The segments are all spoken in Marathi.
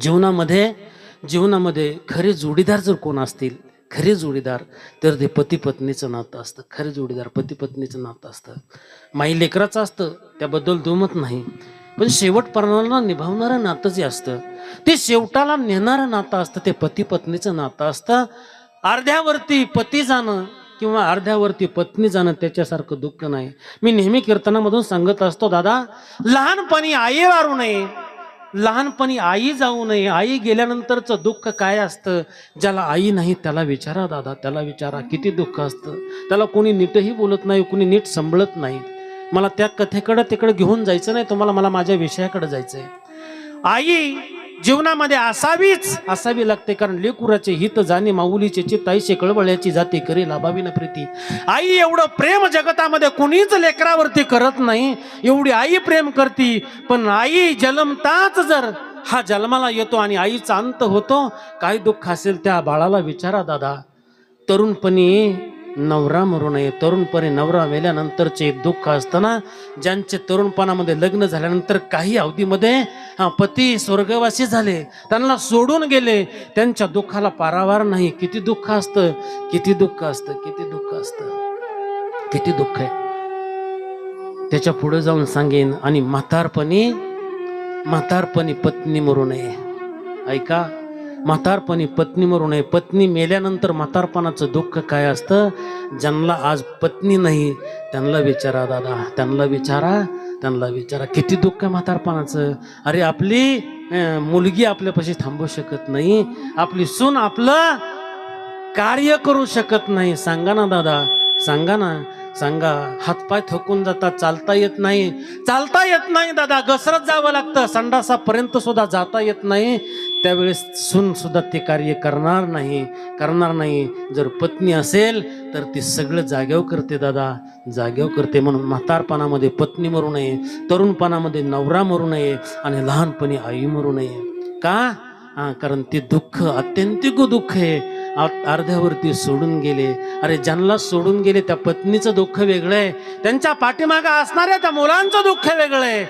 जीवनामध्ये जीवनामध्ये खरे जोडीदार जर कोण असतील खरे जोडीदार तर ते पती पत्नीचं नातं असतं. खरे जोडीदार पती पत्नीचं नातं असतं. माई लेकराचं असतं त्याबद्दल दुमत नाही. पण शेवटपर्णाला निभावणारं नातं जे असतं ते शेवटाला नेणारं नातं असतं ते पती पत्नीचं नातं असतं. अर्ध्यावरती पती जाणं किंवा अर्ध्यावरती पत्नी जाणं त्याच्यासारखं दुःख नाही. मी नेहमी कीर्तनामधून सांगत असतो दादा लहानपणी आई वारू नये लहानपणी आई जाऊ नये आई गेल्यानंतरचं दुःख काय असतं? ज्याला आई नाही त्याला विचारा दादा त्याला विचारा किती दुःख असतं? त्याला कोणी नीटही बोलत नाही कोणी नीट संभळत नाही. मला त्या कथेकडं तिकडं घेऊन जायचं नाही तुम्हाला मला माझ्या विषयाकडे जायचं आहे आई जीवनामध्ये असावीच. असावी लागते कारण लेकुराचे हित जाणे माऊलीचे चित्ताईशे कळवळ्याची जाते करी लाभावी न प्रीती. आई एवढं प्रेम जगतामध्ये कुणीच लेकरावरती करत नाही. एवढी आई प्रेम करती पण आई जन्मताच जर हा जन्माला येतो आणि आईचा अंत होतो. काय दुःख असेल त्या बाळाला विचारा दादा. तरुणपणी नवरा मरू नये तरुणपणी नवरा मेल्यानंतरचे दुःख असताना ज्यांचे तरुणपणामध्ये लग्न झाल्यानंतर काही अवधीमध्ये पती स्वर्गवासी झाले. त्यांना सोडून गेले. त्यांच्या दुःखाला पारावार नाही. किती दुःख असतं? किती दुःख असतं? किती दुःख असतं? किती दुःख आहे? त्याच्या पुढे जाऊन सांगेन. आणि म्हातारपणी म्हातारपणी पत्नी मरू नये ऐका म्हातारपणी पत्नी मरू नये. पत्नी मेल्यानंतर म्हातारपणाचं दुःख काय असतं? ज्यांना आज पत्नी नाही त्यांना विचारा दादा त्यांना विचारा त्यांना विचारा. किती दुःख आहे म्हातारपणाचं. अरे आपली मुलगी आपल्यापाशी थांबू शकत नाही. आपली सून आपलं कार्य करू शकत नाही. सांगा ना दादा सांगा ना सांगा. हातपाय थकून जातात चालता येत नाही. चालता येत नाही दादा घसरत जावं लागतं. संडासापर्यंत सुद्धा जाता येत नाही. त्यावेळेस सून सुद्धा ते कार्य करणार नाही करणार नाही. जर पत्नी असेल तर ती सगळं जाग्याव करते दादा. जाग्याव करते म्हणून म्हातारपणामध्ये पत्नी मरू नये तरुणपणामध्ये नवरा मरू नये आणि लहानपणी आई मरू नये. का? हा कारण ते दुःख अत्यंतिक दुःख आहे. अर्ध्यावरती सोडून गेले. अरे ज्यांना सोडून गेले त्या पत्नीचं दुःख वेगळं आहे. त्यांच्या पाठीमागं असणाऱ्या त्या मुलांचं दुःख वेगळं आहे.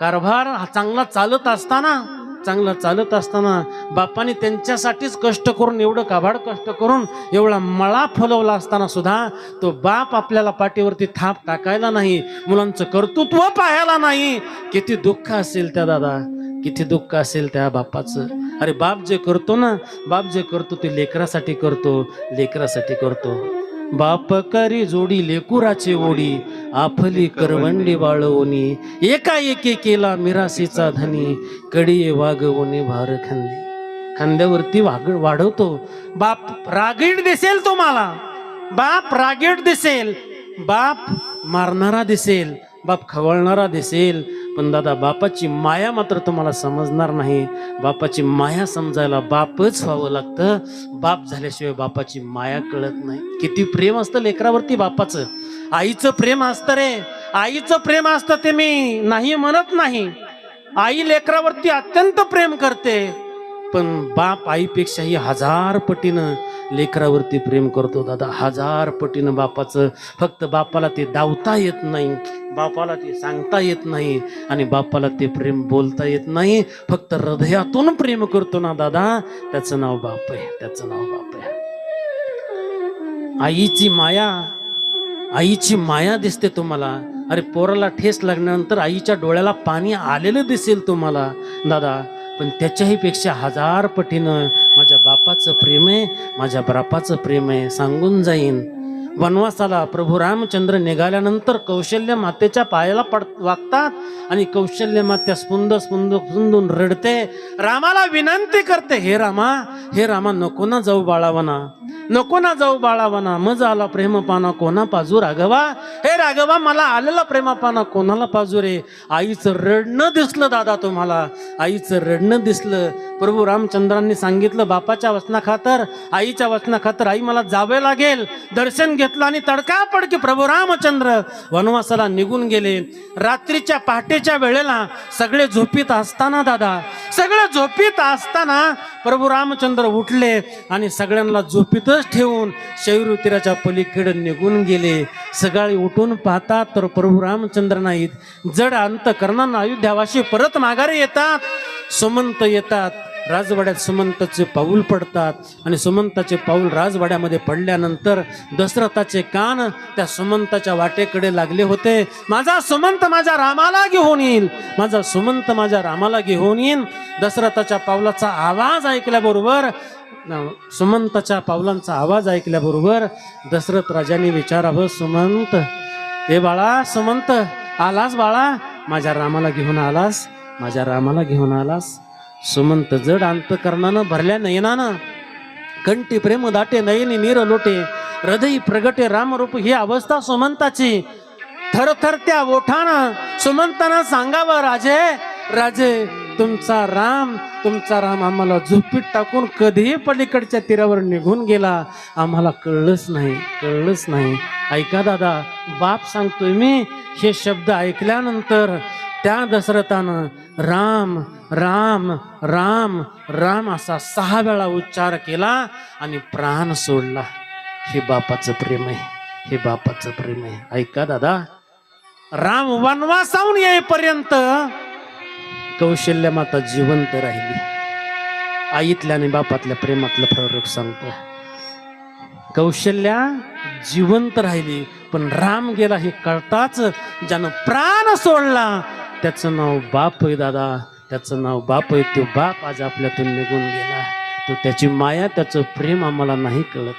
कारभार हा चांगला चालत असताना चांगलं चालत असताना बापाने त्यांच्यासाठीच कष्ट करून एवढं काभाड कष्ट करून एवढा मळा फुलवला असताना सुद्धा तो बाप आपल्याला पाठीवरती थाप टाकायला नाही मुलांचं कर्तृत्व पाहायला नाही. किती दुःख असेल त्या दादा किती दुःख असेल त्या बापाचं अरे बाप जे करतो ना बाप जे करतो ते लेकरासाठी करतो लेकरासाठी करतो. बाप करी जोडी लेकुराची ओढी आफली करवंडी वाळवणी. एका एके केला मिरासीचा धनी कडीये वागवणे भार खांदी. खांद्यावरती वाग वाढवतो. बाप रागीट दिसेल तुम्हाला. बाप रागीट दिसेल. बाप मारणारा दिसेल. बाप खवळणारा दिसेल. पण दादा बापाची माया मात्र तुम्हाला समजणार नाही. बापाची माया समजायला बापच व्हावं लागतं. बाप झाल्याशिवाय बापाची माया कळत नाही. किती प्रेम असतं लेकरावरती बापाचं. आईचं प्रेम असतं रे. आईचं प्रेम असतं ते मी नाही म्हणत नाही. आई लेकरावरती अत्यंत प्रेम करते. पण बाप आईपेक्षाही हजार पटीनं लेकरावरती प्रेम करतो दादा हजार पटीनं बापाचं फक्त बापाला ते दावता येत नाही बापाला ते सांगता येत नाही आणि बापाला ते प्रेम बोलता येत नाही. फक्त हृदयातून प्रेम करतो ना दादा त्याचं नाव बाप आहे त्याचं नाव बाप आहे. आईची माया आईची माया दिसते तुम्हाला. अरे पोराला ठेस लागल्यानंतर आईच्या डोळ्याला पाणी आलेलं दिसेल तुम्हाला. दादा पण त्याच्याही पेक्षा हजार पटीनं माझ्या बाप बापाचं प्रेम आहे माझ्या बापाचं प्रेम आहे सांगून जाईन. वनवासाला प्रभू रामचंद्र निघाल्यानंतर कौशल्य मातेच्या पायाला पड वागतात आणि कौशल्य मात्या स्पुंद स्पुंद स्पुंदून रडते. रामाला विनंती करते हे रामा हे रामा नको ना जाऊ बाळावना नको ना जाऊ बाळावना मज आला प्रेमपाना कोणा पाजू राघवा? हे राघवा मला आलेला प्रेमपाना कोणाला पाजू रे? आईचं रडणं दिसलं दादा तुम्हाला आईचं रडणं दिसलं. प्रभू रामचंद्रांनी सांगितलं बापाच्या वचनाखातर आईच्या वचनाखातर आई मला जावे लागेल दर्शन घे घेतलं आणि तडकापडकी प्रभू रामचंद्र वनवासाला निघून गेले. रात्रीच्या पहाटेच्या वेळेला सगळे झोपीत असताना दादा सगळे झोपीत असताना प्रभू रामचंद्र उठले आणि सगळ्यांना झोपीतच ठेवून शैरू तीराच्या पलीकडे निघून गेले. सकाळी उठून पाहतात तर प्रभू रामचंद्र नाहीत. जड अंत करणांना अयोध्यावाशी परत माघारी येतात सुमंत येतात. राजवाड्यात सुमंताचे पाऊल पडतात आणि सुमंताचे पाऊल राजवाड्यामध्ये पडल्यानंतर दशरथाचे कान त्या सुमंताच्या वाटेकडे लागले होते. माझा सुमंत माझ्या रामाला घेऊन येईल माझा सुमंत माझ्या रामाला घेऊन येईल दशरथाच्या पावलाचा आवाज ऐकल्याबरोबर सुमंताच्या पावलांचा आवाज ऐकल्याबरोबर दशरथ राजाने विचारावं सुमंत हे बाळा सुमंत आलास बाळा? माझ्या रामाला घेऊन आलास? माझ्या रामाला घेऊन आलास? सुमंत जड अंतकरणानं भरल्या नयनानं. कंठी प्रेम दाटे नयनी नीर लोटे. हृदय प्रगटे रामरूप ही अवस्था सुमंताची. थरथर त्या ओठानं सुमंतानं सांगावं राजे राजे तुमचा राम तुमचा राम आम्हाला झोपीत टाकून कधीही पलीकडच्या तीरावर निघून गेला. आम्हाला कळलंच नाही कळलंच नाही. ऐका दादा बाप सांगतोय मी हे शब्द ऐकल्यानंतर त्या दशरथानं राम राम राम राम असा सहा वेळा उच्चार केला आणि प्राण सोडला. हे बापाचं प्रेम आहे हे बापाचं प्रेम आहे. ऐका दादा राम वनवासाहून येईपर्यंत कौशल्य माता जिवंत राहिली. आईतल्या आणि बापातल्या प्रेमातलं फरक सांगतो कौशल्या जिवंत राहिली पण राम गेला हे कळताच ज्यानं प्राण सोडला त्याचं नाव बाप आहे दादा. त्याचं नाव बाप आहे. तो बाप आज आपल्यातून निघून गेला. तो त्याची माया त्याचं प्रेम आम्हाला नाही कळत.